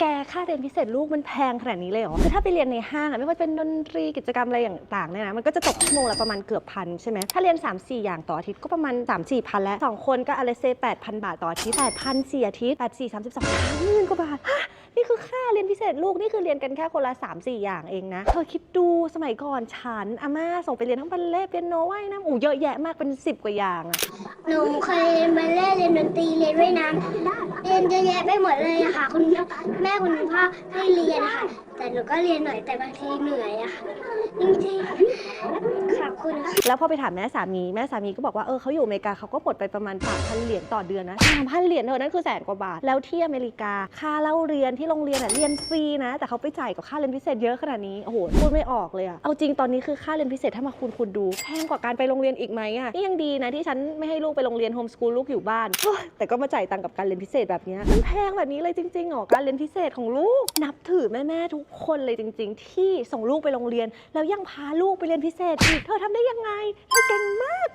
แกค่าเรียนพิเศษลูกมันแพงขนาดนี้เลยเหรอคือถ้าไปเรียนในห้างอะไม่ว่าจะเป็นดนตรีกิจกรรมอะไรอย่างต่างเนี่ยนะ มันก็จะตกชั่วโมงละประมาณเกือบพันใช่ไหม ถ้าเรียน 3 4 อย่างต่ออาทิตย์ก็ประมาณ 3 4พันแล้วสองคนก็อะไรเซ8,000บาทต่ออาทิตย์8,000สี่อาทิตย์8 4 32 3หมื่นกว่าบาทฮะนี่คือค่าเรียนพิเศษลูกนี่คือเรียนกันแค่คนละ3 4 อย่างเองนะ เธอคิดดูสมัยก่อนฉันอาม่าส่งไปเรียนทั้งบัลเล่ต์เปียโนว่ายน้ำอู้เยอะแยะมากเป็น 10 กว่าอย่างอะหนูเคยเรียนบัลเล่ต์เรียนดนตรีเรียนว่ายน้ำ เรียนเยอะแยะไปหมดเลยอะค่ะ คุณแม่คุณพ่อให้เรียนค่ะ แต่หนูก็เรียนหน่อยแต่บางทีเหนื่อยอะค่ะจริง คุณค่ะ แล้วพอไปถามแม่สามีแม่สามีก็บอกว่าเออเขาอยู่อเมริกาเขาก็หมดไปประมาณ3,000เหรียญต่อเดือนนะ3,000เหรียญเธอนั่นคือแสนกว่าบาทแล้วที่อเมริกาค่าเล่าเรียนที่โรงเรียนอะเรียนฟรีนะ แต่เขาไปจ่ายกับค่าเรียนพิเศษเยอะขนาดนี้โอ้โหพูดไม่ออกเลยอะเอาจริงตอนนี้คือค่าเรียนพิเศษถ้ามาคูณคูณดูแพงกว่าการไปโรงเรียนอีกไหมอะนี่ยังดีนะที่ฉันไม่ให้ลูกไปโรงเรียนโฮมสกูลลูกอยู่บ้านโอ้ยแต่ก็มาจ่ายตังค์กับการเรียนพิเศษแบบเนี้ยมันแพงแบบนี้เลยจริงๆหรอการเรียนพิเศษของลูกนับถือแม่ๆทุกคนเลยจริง ๆ ที่ส่งลูกไปโรงเรียน แล้วยังพาลูกไปเรียนพิเศษอีกเธอทำได้ยังไงเธอเก่งมาก